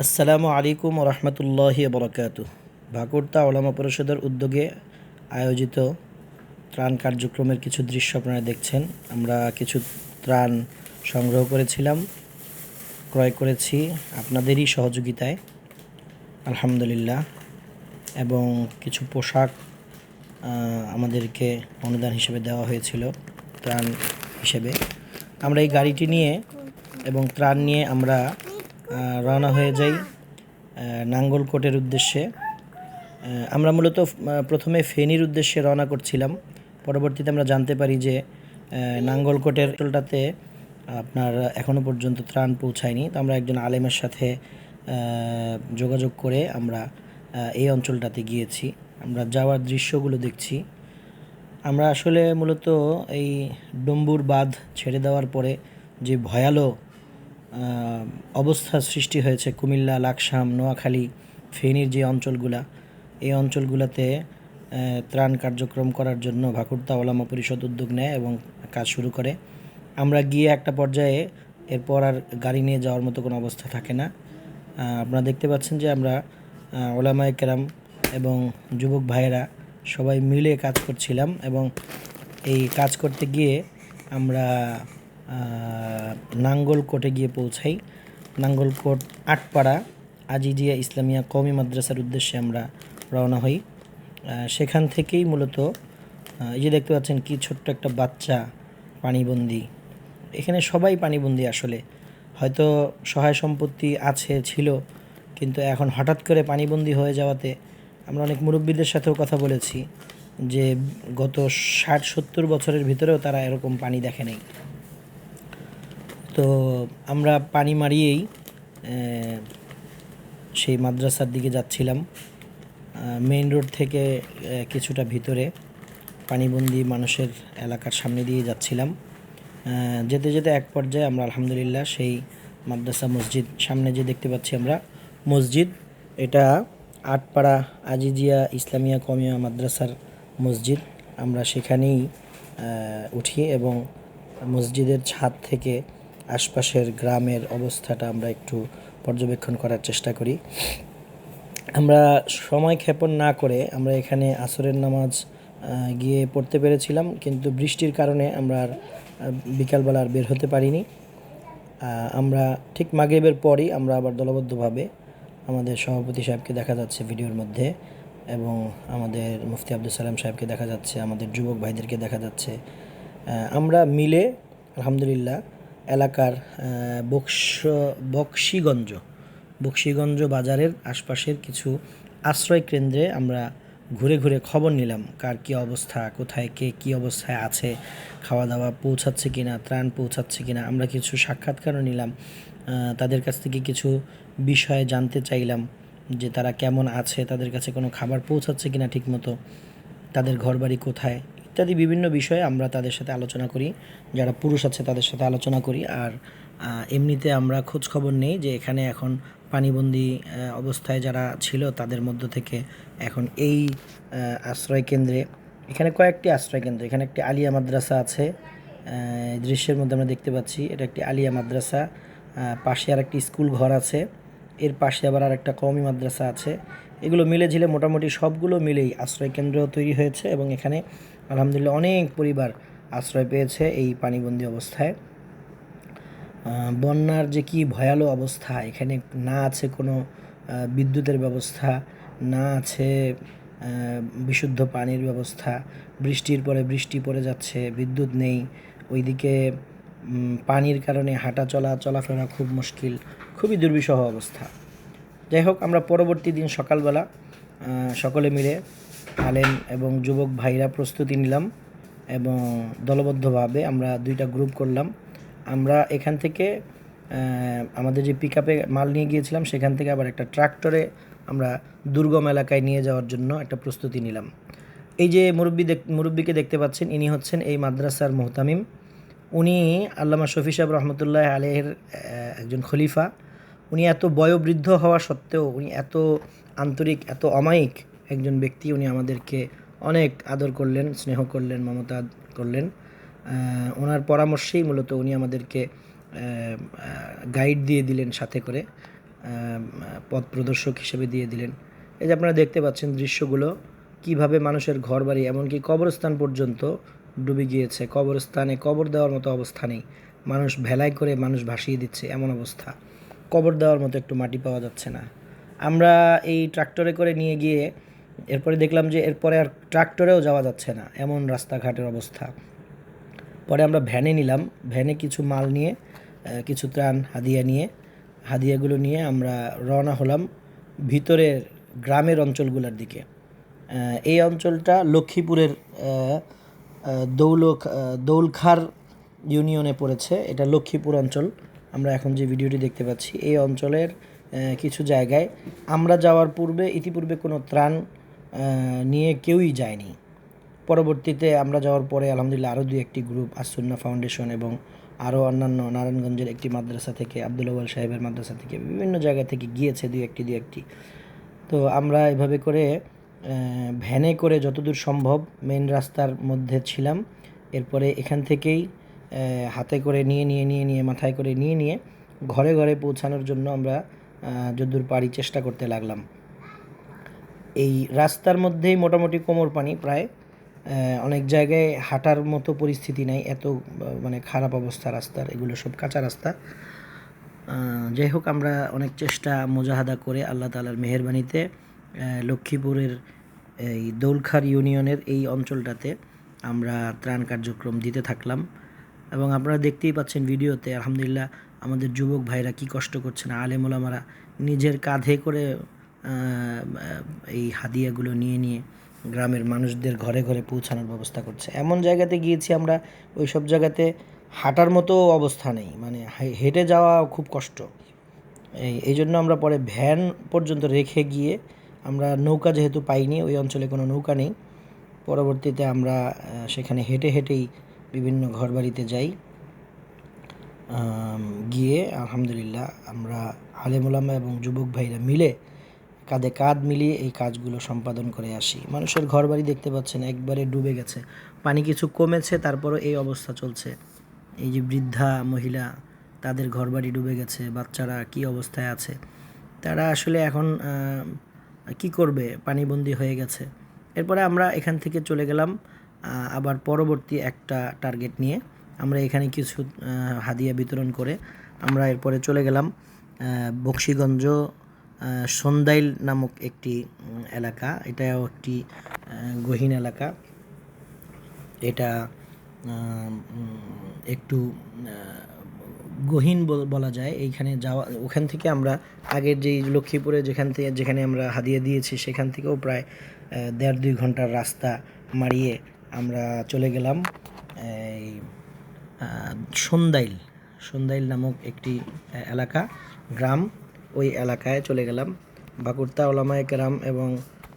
আসসালামু আলাইকুম রহমতুল্লাহ বরকাত ভাকুরতা ওলামা পরিষদের উদ্যোগে আয়োজিত ত্রাণ কার্যক্রমের কিছু দৃশ্য আপনারা দেখছেন। আমরা কিছু ত্রাণ সংগ্রহ করেছিলাম, ক্রয় করেছি আপনাদেরই সহযোগিতায়, আলহামদুলিল্লাহ। এবং কিছু পোশাক আমাদেরকে অনুদান হিসেবে দেওয়া হয়েছিল ত্রাণ হিসেবে। আমরা এই গাড়িটি নিয়ে এবং ত্রাণ নিয়ে আমরা রওনা হয়ে যাই নাঙ্গলকোটের উদ্দেশ্যে। আমরা মূলত প্রথমে ফেনীর উদ্দেশ্যে রওনা করছিলাম। পরবর্তীতে আমরা জানতে পারি যে নাঙ্গলকোটের টোলটাতে আপনার এখনও পর্যন্ত ত্রাণ পৌঁছায়নি। তো আমরা একজন আলেমের সাথে যোগাযোগ করে আমরা এই অঞ্চলটাতে গিয়েছি। আমরা যাওয়ার দৃশ্যগুলো দেখছি। আমরা আসলে মূলত এই ডম্বুর বাঁধ ছেড়ে দেওয়ার পরে যে ভয়ালো আহ, অবস্থার সৃষ্টি হয়েছে কুমিল্লা লাকসাম নোয়াখালী ফেনীর যে অঞ্চলগুলা এই অঞ্চলগুলোতে ত্রাণ কার্যক্রম করার জন্য ভাকুরতা ওলামা পরিষদ উদ্যোগ নেয় এবং কাজ শুরু করে। আমরা গিয়ে একটা পর্যায়ে এরপর আর গাড়ি নিয়ে যাওয়ার মতো কোনো অবস্থা থাকে না। আপনারা দেখতে পাচ্ছেন যে আমরা ওলামায় কেরাম এবং যুবক ভাইয়েরা সবাই মিলে কাজ করছিলাম এবং এই কাজ করতে গিয়ে আমরা নাঙ্গলকোটে গিয়ে পৌঁছাই। নাঙ্গলকোট, আটপাড়া, আজিজিয়া ইসলামিয়া কওমি মাদ্রাসার উদ্দেশ্যে আমরা রওনা হই। সেখান থেকেই মূলত এই যে দেখতে পাচ্ছেন কি ছোট্ট একটা বাচ্চা পানিবন্দি। এখানে সবাই পানিবন্দি আসলে। হয়তো সহায় সম্পত্তি আছে, ছিল, কিন্তু এখন হঠাৎ করে পানিবন্দি হয়ে যাওয়াতে আমরা অনেক মুরব্বীদের সাথেও কথা বলেছি যে গত ষাট সত্তর বছরের ভিতরেও তারা এরকম পানি দেখে নেই। তো আমরা পানি মারিয়েই সেই মাদ্রাসার দিকে যাচ্ছিলাম। মেইন রোড থেকে কিছুটা ভিতরে পানিবন্দি মানুষের এলাকার সামনে দিয়ে যাচ্ছিলাম। যেতে যেতে এক পর্যায়ে আমরা আলহামদুলিল্লাহ সেই মাদ্রাসা মসজিদ, সামনে যে দেখতে পাচ্ছি আমরা, মসজিদ। এটা আটপাড়া আজিজিয়া ইসলামিয়া কমিয়া মাদ্রাসার মসজিদ। আমরা সেখানেই উঠি এবং মসজিদের ছাদ থেকে আশপাশের গ্রামের অবস্থাটা আমরা একটু পর্যবেক্ষণ করার চেষ্টা করি। আমরা সময় ক্ষেপণ না করে আমরা এখানে আসরের নামাজ গিয়ে পড়তে পেরেছিলাম, কিন্তু বৃষ্টির কারণে আমরা আর বিকালবেলা আর বের হতে পারিনি। আমরা ঠিক মাগরিবের পরই আমরা আবার দলবদ্ধভাবে আমাদের সভাপতি সাহেবকে দেখা যাচ্ছে ভিডিওর মধ্যে এবং আমাদের মুফতি আব্দুল সালাম সাহেবকে দেখা যাচ্ছে, আমাদের যুবক ভাইদেরকে দেখা যাচ্ছে। আমরা মিলে, আলহামদুলিল্লাহ এলাকার বক্স বক্সিগঞ্জ বক্সিগঞ্জ বাজারের আশপাশের কিছু আশ্রয় কেন্দ্রে আমরা ঘুরে ঘুরে খবর নিলাম। কার কী অবস্থা, কোথায় কে কী অবস্থায় আছে খাওয়া দাওয়া পৌঁছাচ্ছে কি না ত্রাণ পৌঁছাচ্ছে কি না আমরা কিছু সাক্ষাৎকারও নিলাম। তাদের কাছ থেকে কিছু বিষয়ে জানতে চাইলাম যে তারা কেমন আছে, তাদের কাছে কোনো খাবার পৌঁছাচ্ছে কি না ঠিকমতো, তাদের ঘরবাড়ি কোথায় ইত্যাদি বিভিন্ন বিষয়ে আমরা তাদের সাথে আলোচনা করি, যারা পুরুষ আছে তাদের সাথে আলোচনা করি। আর এমনিতে আমরা খোঁজ খবর নেই যে এখানে এখন পানিবন্দি অবস্থায় যারা ছিল তাদের মধ্য থেকে এখন এই আশ্রয় কেন্দ্রে, এখানে কয়েকটি আশ্রয় কেন্দ্র, এখানে একটি আলিয়া মাদ্রাসা আছে দৃশ্যের মধ্যে আমরা দেখতে পাচ্ছি, এটা একটি আলিয়া মাদ্রাসা পাশে আর একটি স্কুল ঘর আছে। এর পাশে আবার আর একটা কওমি মাদ্রাসা আছে। এগুলো মিলে ঝিলে মোটামুটি সবগুলো মিলেই আশ্রয় কেন্দ্র তৈরি হয়েছে এবং এখানে আলহামদুলিল্লাহ অনেক পরিবার আশ্রয় পেয়েছে এই পানিবন্দী অবস্থায়। বন্যার যে কি ভয়ালো অবস্থা, এখানে না আছে কোনো বিদ্যুতের ব্যবস্থা, না আছে বিশুদ্ধ পানির ব্যবস্থা, বৃষ্টির পরে বৃষ্টি পড়ে যাচ্ছে, বিদ্যুৎ নেই, ওইদিকে পানির কারণে হাঁটা চলা, চলাফেরা খুব মুশকিল, খুবই দুর্বিষহ অবস্থা। যাই হোক, আমরা পরবর্তী দিন সকালবেলা সকলে মিলে আলেম এবং যুবক ভাইরা প্রস্তুতি নিলাম এবং দলবদ্ধভাবে আমরা দুইটা গ্রুপ করলাম। আমরা এখান থেকে আমাদের যে পিক মাল নিয়ে গিয়েছিলাম, সেখান থেকে আবার একটা ট্রাক্টরে আমরা দুর্গম এলাকায় নিয়ে যাওয়ার জন্য একটা প্রস্তুতি নিলাম। এই যে মুরব্বী মুরব্বীকে দেখতে পাচ্ছেন, ইনি হচ্ছেন এই মাদ্রাসার মোহতামিম। উনি আল্লামা শফি সাহেব রহমতুল্লাহ আলেহের একজন খলিফা। উনি এত বয়োবৃদ্ধ হওয়া সত্ত্বেও, উনি এত আন্তরিক, এত অমায়িক একজন ব্যক্তি উনি আমাদেরকে অনেক আদর করলেন, স্নেহ করলেন, মমতা করলেন। ওনার পরামর্শেই মূলত উনি আমাদেরকে গাইড দিয়ে দিলেন সাথে করে পথ প্রদর্শক হিসেবে দিয়ে দিলেন। এই যে আপনারা দেখতে পাচ্ছেন দৃশ্যগুলো, কীভাবে মানুষের ঘরবাড়ি, এমনকি কবরস্থান পর্যন্ত ডুবে গিয়েছে, কবরস্থানে কবর দেওয়ার মতো অবস্থা নেই। মানুষ ভেলাই করে মানুষ ভাসিয়ে দিচ্ছে এমন অবস্থা। কবর দেওয়ার মতো একটু মাটি পাওয়া যাচ্ছে না। আমরা এই ট্রাক্টরে করে নিয়ে গিয়ে এরপরে দেখলাম যে এরপরে আর ট্রাক্টরেও যাওয়া যাচ্ছে না, এমন রাস্তাঘাটের অবস্থা। পরে আমরা ভ্যানে নিলাম, ভ্যানে কিছু মাল নিয়ে কিছু ত্রাণ, হাদিয়া নিয়ে, হাদিয়াগুলো নিয়ে আমরা রওনা হলাম ভিতরের গ্রামের অঞ্চলগুলোর দিকে। এই অঞ্চলটা লক্ষ্মীপুরের দৌল দৌলখার ইউনিয়নে পড়েছে। এটা লক্ষ্মীপুর অঞ্চল। আমরা এখন যে ভিডিওটি দেখতে পাচ্ছি, এই অঞ্চলের কিছু জায়গায়। আমরা যাওয়ার পূর্বে, ইতিপূর্বে কোনো ত্রাণ নিয়ে কেউই যায়নি। পরবর্তীতে আমরা যাওয়ার পরে, আলহামদুলিল্লাহ আরও দুই একটি গ্রুপ আসুন্না ফাউন্ডেশন এবং আরও অন্যান্য নারায়ণগঞ্জের একটি মাদ্রাসা থেকে, আব্দুল আওয়াল সাহেবের মাদ্রাসা থেকে, বিভিন্ন জায়গা থেকে গিয়েছে দুই একটি দুই একটি। তো আমরা এভাবে করে ভ্যানে করে যতদূর সম্ভব মেন রাস্তার মধ্যে ছিলাম। এরপরে এখান থেকেই হাতে করে নিয়ে নিয়ে নিয়ে নিয়ে মাথায় করে নিয়ে নিয়ে ঘরে ঘরে পৌঁছানোর জন্য আমরা আহ, যতদূর পারি চেষ্টা করতে লাগলাম। এই রাস্তার মধ্যেই মোটামুটি কোমর পানি প্রায় অনেক জায়গায় হাঁটার মতো পরিস্থিতি নাই এত মানে খারাপ অবস্থা রাস্তার এগুলো সব কাঁচা রাস্তা। যাই হোক আমরা অনেক চেষ্টা মোজাহাদা করে আল্লাহ তালার মেহরবানিতে লক্ষ্মীপুরের এই দৌলখার ইউনিয়নের এই অঞ্চলটাতে আমরা ত্রাণ কার্যক্রম দিতে থাকলাম। এবং আপনারা দেখতেই পাচ্ছেন ভিডিওতে, আলহামদুলিল্লাহ, আমাদের যুবক ভাইরা কি কষ্ট করছেন। আলেম ওলামারা নিজের কাঁধে করে এই হাদিয়াগুলো নিয়ে নিয়ে গ্রামের মানুষদের ঘরে ঘরে পৌঁছানোর ব্যবস্থা করছে। এমন জায়গাতে গিয়েছি আমরা ওই সব জায়গাতে হাঁটার মতো অবস্থা নেই। মানে হেঁটে যাওয়া খুব কষ্ট। এই এই জন্য আমরা পরে ভ্যান পর্যন্ত রেখে গিয়ে আমরা নৌকা যেহেতু পাইনি, ওই অঞ্চলে কোনো নৌকা নেই। পরবর্তীতে আমরা সেখানে হেঁটে হেঁটেই বিভিন্ন ঘরবাড়িতে যাই। গিয়ে আলহামদুলিল্লাহ আমরা আলেমুলামা এবং যুবক ভাইরা মিলে কাঁধে কাঁধ মিলিয়ে এই কাজগুলো সম্পাদন করে আসি। মানুষের ঘরবাড়ি দেখতে পাচ্ছেন, একবারে ডুবে গেছে। পানি কিছু কমেছে, তারপরও এই অবস্থা চলছে। এই যে বৃদ্ধা মহিলা, তাদের ঘরবাড়ি ডুবে গেছে, বাচ্চারা কি অবস্থায় আছে? তারা আসলে এখন কি করবে? পানিবন্দী হয়ে গেছে। এরপরে আমরা এখান থেকে চলে গেলাম আবার পরবর্তী একটা টার্গেট নিয়ে। আমরা এখানে কিছু হাদিয়া বিতরণ করে আমরা এরপরে চলে গেলাম বক্সিগঞ্জ সন্দাইল নামক একটি এলাকা। এটাও একটি গহীন এলাকা। এটা একটু গহীন বল- যায়। এইখানে যাওয়া, ওখান থেকে আমরা আগের যেই লক্ষ্মীপুরে যেখান থেকে, যেখানে আমরা হাদিয়া দিয়েছি, সেখান থেকেও প্রায় দেড় দুই ঘণ্টার রাস্তা মারিয়ে আমরা চলে গেলাম। এই সন্দাইল সন্দাইল নামক একটি এলাকা, গ্রাম। ওই এলাকায় চলে গেলাম। বাকুরতা ওলামায় কেরাম এবং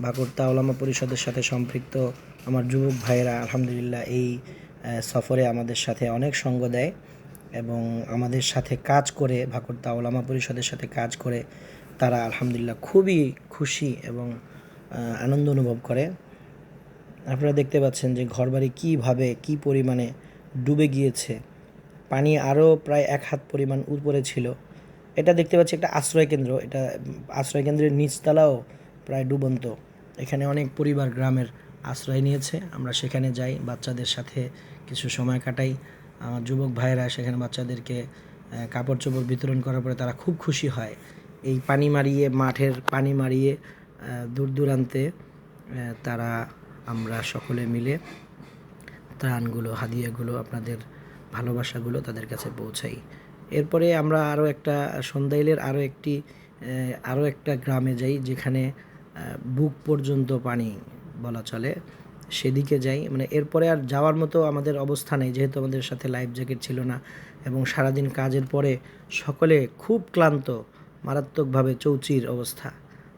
বাকুরতা ওলামা পরিষদের সাথে সম্পৃক্ত আমার যুবক ভাইয়েরা আলহামদুলিল্লাহ এই সফরে আমাদের সাথে অনেক সঙ্গ দেয়। এবং আমাদের সাথে কাজ করে ভাকুরতা ওলামা পরিষদের সাথে কাজ করে তারা আলহামদুলিল্লাহ খুবই খুশি এবং আনন্দ অনুভব করে। আপনারা দেখতে পাচ্ছেন যে ঘরবাড়ি কীভাবে, কী পরিমাণে ডুবে গিয়েছে। পানি আরও প্রায় এক হাত পরিমাণ উপরে ছিল। এটা দেখতে পাচ্ছি একটা আশ্রয় কেন্দ্র। এটা আশ্রয় কেন্দ্রের নিচতলাও প্রায় ডুবন্ত। এখানে অনেক পরিবার গ্রামের আশ্রয় নিয়েছে। আমরা সেখানে যাই, বাচ্চাদের সাথে কিছু সময় কাটাই। আমার যুবক ভাইয়েরা, সেখানে বাচ্চাদেরকে কাপড় চোপড় বিতরণ করার পরে তারা খুব খুশি হয়। এই পানি মারিয়ে, মাঠের পানি মারিয়ে দূর দূরান্তে তারা, আমরা সকলে মিলে ত্রাণগুলো, হাদিয়াগুলো, আপনাদের ভালোবাসাগুলো তাদের কাছে পৌঁছাই। এরপরে আমরা আরও একটা, সন্ধ্যাইলের আরও একটি আরও একটা গ্রামে যাই, যেখানে বুক পর্যন্ত পানি বলা চলে। সেদিকে যাই। মানে এরপরে আর যাওয়ার মতো আমাদের অবস্থা নেই, যেহেতু আমাদের সাথে লাইফ জ্যাকেট ছিল না এবং সারাদিন কাজের পরে সকলে খুব ক্লান্ত, মারাত্মকভাবে চৌচির অবস্থা।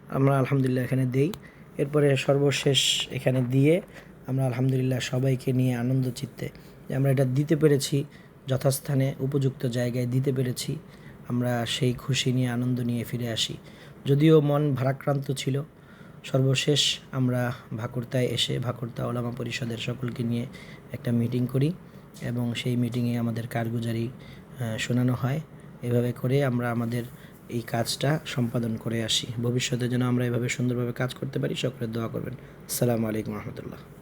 আমরা আলহামদুলিল্লাহ এখানে দেই। এরপরে সর্বশেষ এখানে দিয়ে আমরা আলহামদুলিল্লাহ সবাইকে নিয়ে আনন্দ চিত্তে আমরা এটা দিতে পেরেছি, যথাস্থানে উপযুক্ত জায়গায় দিতে পেরেছি। আমরা সেই খুশি নিয়ে, আনন্দ নিয়ে ফিরে আসি। যদিও মন ভারাক্রান্ত ছিল সর্বশেষ আমরা ভাকুরতায় এসে ভাকুরতা ওলামা পরিষদের সকলকে নিয়ে একটা মিটিং করি এবং সেই মিটিংয়ে আমাদের কারগুজারি শোনানো হয়। এভাবে করে আমরা আমাদের এই কাজটা সম্পাদন করে আসি। ভবিষ্যতে যেন আমরা এভাবে সুন্দরভাবে কাজ করতে পারি, সকলে দোয়া করবেন। আসসালামু আলাইকুম রহমতুল্লাহ।